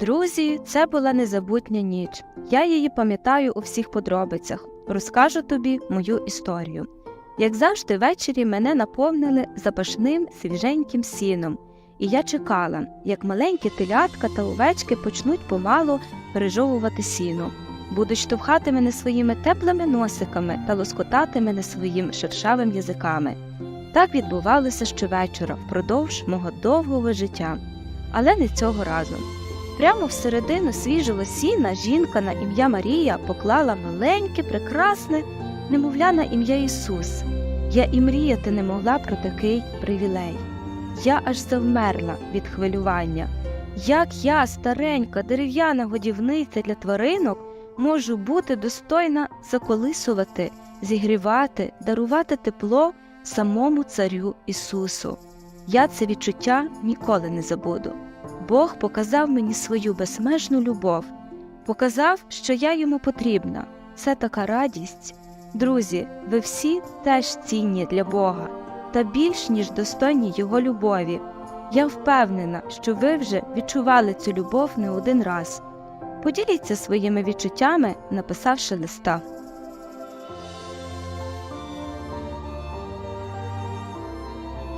Друзі, це була незабутня ніч. Я її пам'ятаю у всіх подробицях. Розкажу тобі мою історію. Як завжди, ввечері мене наповнили запашним свіженьким сіном, і я чекала, як маленькі телятка та овечки почнуть помалу пережовувати сіно, будуть штовхати мене своїми теплими носиками та лоскотати мене своїм шершавим язиками. Так відбувалося щовечора впродовж мого довгого життя, але не цього разу. Прямо всередину свіжого сіна жінка на ім'я Марія поклала маленьке, прекрасне, немовля на ім'я Ісус. Я і мріяти не могла про такий привілей. Я аж завмерла від хвилювання. Як я, старенька, дерев'яна годівниця для тваринок, можу бути достойна заколисувати, зігрівати, дарувати тепло самому царю Ісусу. Я це відчуття ніколи не забуду. Бог показав мені свою безмежну любов, показав, що я йому потрібна. Це така радість. Друзі, ви всі теж цінні для Бога та більш ніж достойні Його любові. Я впевнена, що ви вже відчували цю любов не один раз. Поділіться своїми відчуттями, написавши листа.